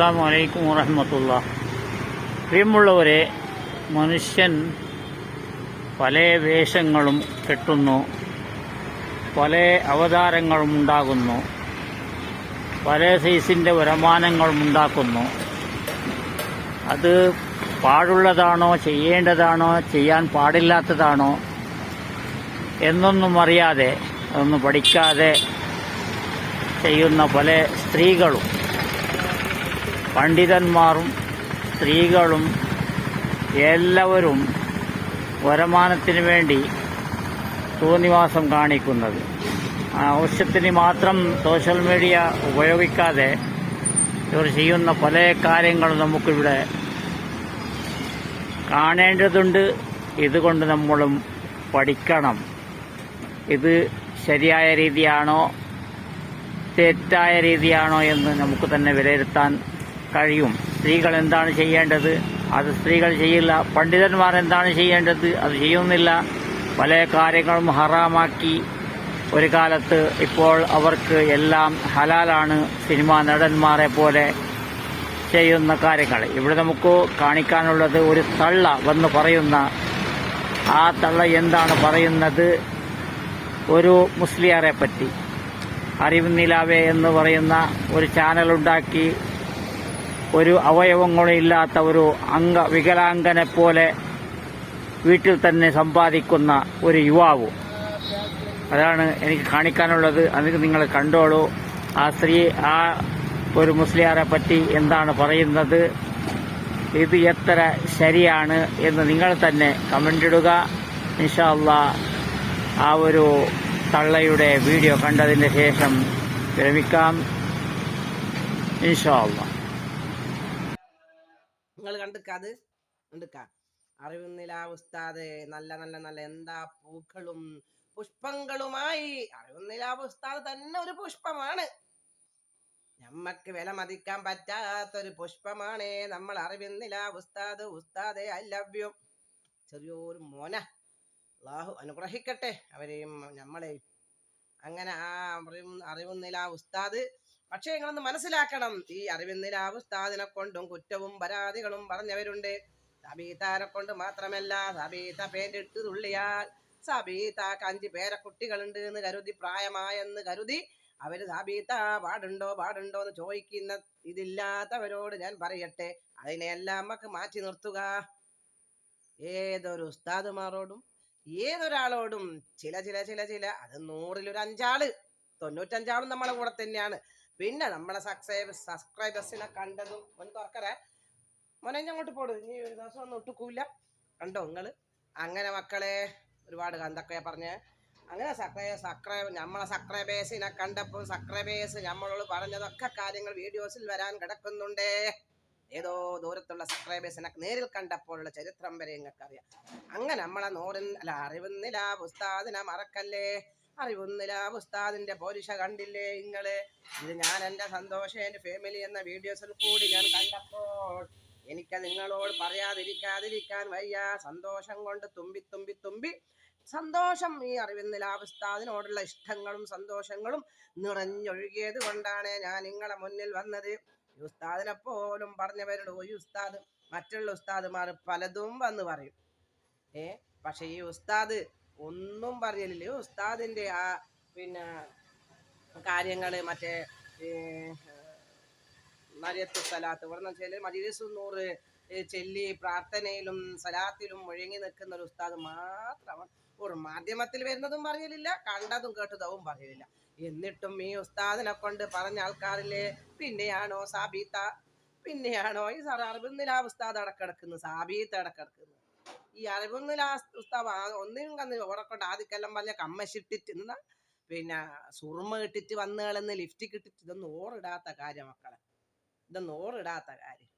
അസ്സാം വലൈക്കും വറഹമത്തുള്ള. പ്രിയമുള്ളവരെ മനുഷ്യൻ പല വേഷങ്ങളും കെട്ടുന്നു പല അവതാരങ്ങളും ഉണ്ടാകുന്നു പല സൈസിന്റെ വരുമാനങ്ങളും ഉണ്ടാക്കുന്നു. അത് പാടുള്ളതാണോ ചെയ്യേണ്ടതാണോ ചെയ്യാൻ പാടില്ലാത്തതാണോ എന്നൊന്നും അറിയാതെ അതൊന്നും പഠിക്കാതെ ചെയ്യുന്ന പല സ്ത്രീകളും പണ്ഡിതന്മാരും സ്ത്രീകളും എല്ലാവരും വരുമാനത്തിന് വേണ്ടി തോന്നിവാസം കാണിക്കുന്നത്. ആവശ്യത്തിന് മാത്രം സോഷ്യൽ മീഡിയ ഉപയോഗിക്കാതെ ഇവർ ചെയ്യുന്ന പല കാര്യങ്ങളും നമുക്കിവിടെ കാണേണ്ടതുണ്ട്. ഇതുകൊണ്ട് നമ്മളും പഠിക്കണം. ഇത് ശരിയായ രീതിയാണോ? തെറ്റായ രീതിയാണോ എന്ന് നമുക്ക് തന്നെ വിലയിരുത്താൻ കഴിയും. സ്ത്രീകൾ എന്താണ് ചെയ്യേണ്ടത്? അത് സ്ത്രീകൾ ചെയ്യില്ല. പണ്ഡിതന്മാർ എന്താണ് ചെയ്യേണ്ടത്? അത് ചെയ്യുന്നില്ല. പല കാര്യങ്ങളും ഹറാമാക്കി ഒരു കാലത്ത് ഇപ്പോൾ അവർക്ക് എല്ലാം ഹലാലാണ് സിനിമാ നടന്മാരെ പോലെ ചെയ്യുന്ന കാര്യങ്ങൾ. ഇവിടെ നമുക്ക് കാണിക്കാനുള്ളത് ഒരു തള്ള വന്ന് പറയുന്ന ആ തള്ള എന്താണ് പറയുന്നത്? ഒരു മുസ്ലിയാരെ പറ്റി. അറിവ് നിലാവേ എന്ന് പറയുന്ന ഒരു ചാനലുണ്ടാക്കി ഒരു അവയവങ്ങളും ഇല്ലാത്ത ഒരു അംഗ വികലാംഗനെ പോലെ വീട്ടിൽ തന്നെ സമ്പാദിക്കുന്ന ഒരു യുവാവ്. അതാണ് എനിക്ക് കാണിക്കാനുള്ളത്. അത് നിങ്ങൾ കണ്ടോളൂ. ആ സ്ത്രീ ആ ഒരു മുസ്ലിയാരെ പറ്റി എന്താണ് പറയുന്നത്? ഇത് എത്ര ശരിയാണ് എന്ന് നിങ്ങൾ തന്നെ കമന്റ് ഇടുക. ഇൻഷാല്ല ആ ഒരു തള്ളയുടെ വീഡിയോ കണ്ടതിന് ശേഷം വിരമിക്കാം. ഇൻഷാല്ല നിങ്ങൾ കണ്ടുക്ക അത്? കണ്ടുക്ക അറിവുന്നില്ല ഉസ്താദ് നല്ല നല്ല നല്ല എന്താ പൂക്കളും പുഷ്പങ്ങളുമായി അറിവുന്നില്ല ഉസ്താദ് തന്നെ ഒരു പുഷ്പമാണ്. നമ്മക്ക് വില മതിക്കാൻ പറ്റാത്തൊരു പുഷ്പമാണ്. നമ്മൾ അറിവുന്നില്ല ഉസ്താദ് ഉസ്താദെ ഐ ലവ് യു. ചെറിയൊരു മോന. അള്ളാഹു അനുഗ്രഹിക്കട്ടെ. അവരെയും നമ്മളെയും അങ്ങനെ ആ അറിവ് അറിവുന്നില്ല ഉസ്താദ്. പക്ഷേ നിങ്ങളൊന്ന് മനസ്സിലാക്കണം. ഈ അറിവിന്നില ഉസ്താദിനെ കൊണ്ടും കുറ്റവും പരാതികളും പറഞ്ഞവരുണ്ട്. സബീതാനെ കൊണ്ട് മാത്രമല്ല സബീത പേരിട്ട് തുള്ളിയാൽ സബീതാക്ക് അഞ്ച് പേരെ കുട്ടികളുണ്ട് എന്ന് കരുതി പ്രായമായെന്ന് കരുതി അവർ സബീത പാടുണ്ടോ പാടുണ്ടോ എന്ന് ചോദിക്കുന്ന ഇതില്ലാത്തവരോട് ഞാൻ പറയട്ടെ. അതിനെല്ലാം നമുക്ക് മാറ്റി നിർത്തുക. ഏതൊരു ഉസ്താദുമാരോടും ഏതൊരാളോടും ചില ചില ചില ചില അത് നൂറിലൊരു അഞ്ചാൾ. തൊണ്ണൂറ്റഞ്ചാളും നമ്മളെ കൂടെ തന്നെയാണ്. പിന്നെ നമ്മളെ സബ്സ്ക്രൈബ് സബ്സ്ക്രൈബേഴ്സിനെ കണ്ടതും ഒന്ന് തുറക്കറേ. മോനെ അങ്ങോട്ട് പോടും. ഇനി ഒരു ദിവസം ഒന്നും ഒട്ടുക്കൂല. കണ്ടോ നിങ്ങൾ അങ്ങനെ മക്കളെ ഒരുപാട് എന്തൊക്കെയാ പറഞ്ഞേ. അങ്ങനെ സക്രൈ സക്രൈബ് നമ്മളെ സക്രൈബേഴ്സിനെ കണ്ടപ്പോൾ സക്രൈബേഴ്സ് നമ്മളോട് പറഞ്ഞതൊക്കെ കാര്യങ്ങൾ വീഡിയോസിൽ വരാൻ കിടക്കുന്നുണ്ട്. ഏതോ ദൂരത്തുള്ള സബ്സ്ക്രൈബേഴ്സിനെ നേരിൽ കണ്ടപ്പോഴുള്ള ചരിത്രം വരെ നിങ്ങൾക്ക് അറിയാം അങ്ങനെ നമ്മളെ നൂറിൻ അല്ല അറിവുന്നില്ല ഉസ്താദിനെ മറക്കല്ലേ? അറിവുന്നില്ല ഉസ്താദിന്റെ പോരിഷ കണ്ടില്ലേ നിങ്ങൾ? ഇത് ഞാൻ എന്റെ സന്തോഷ എന്റെ ഫാമിലി എന്ന വീഡിയോസിൽ കൂടി ഞാൻ കണ്ടപ്പോൾ എനിക്ക് നിങ്ങളോട് പറയാതിരിക്കാതിരിക്കാൻ വയ്യ. സന്തോഷം കൊണ്ട് തുമ്പി തുമ്പി തുമ്പി സന്തോഷം ഈ അറിവുന്നില്ല ഉസ്താദിനോടുള്ള ഇഷ്ടങ്ങളും സന്തോഷങ്ങളും നിറഞ്ഞൊഴുകിയത് കൊണ്ടാണ് ഞാൻ നിങ്ങളെ മുന്നിൽ വന്നത്. ഉസ്താദിനെ പോലും പറഞ്ഞവരുടെ ഒരു ഉസ്താദ് മറ്റുള്ള ഉസ്താദുമാർ പലതും വന്ന് പറയും. ഏ? പക്ഷെ ഈ ഉസ്താദ് ഒന്നും പറഞ്ഞില്ല. ഉസ്താദിന്റെ ആ പിന്നെ കാര്യങ്ങൾ മറ്റേ മരിയത്ത് സ്ഥലത്ത് ഇവിടെ വെച്ചാൽ മജിലിസ് നൂറ് ചെല്ലി പ്രാർത്ഥനയിലും സലാത്തിലും മുഴങ്ങി നിൽക്കുന്ന ഒരു ഉസ്താദ് മാത്രമാണ്. ഒരു മാധ്യമത്തിൽ വരുന്നതും പറയലില്ല കണ്ടതും കേട്ടതും പറയലില്ല. എന്നിട്ടും ഈ ഉസ്താദിനെ കൊണ്ട് പറഞ്ഞ ആൾക്കാരില്ലേ പിന്നെയാണോ സാബീത്ത? പിന്നെയാണോ ഈ സാർ അറിവുന്നില്ല ഉസ്താദ് അടക്കടക്കുന്നു സാബീത്ത അടക്കടക്കുന്നു ഈ അറിവുന്നില്ല ഉസ്താദ് ആ- ഒന്നിനും കന്ന് ഓടക്കൊണ്ട് കൊണ്ട് ആദ്യക്കെല്ലാം പറഞ്ഞ കമ്മശിട്ടിട്ട് എന്നാ പിന്നെ സുറുമ ഇട്ടിട്ട് വന്നുകളെന്ന് ലിഫ്റ്റ് കിട്ടിട്ട് ഇതൊന്നും ഓറിടാത്ത കാര്യം മക്കളെ. ഇതൊന്നും ഓറിടാത്ത കാര്യം.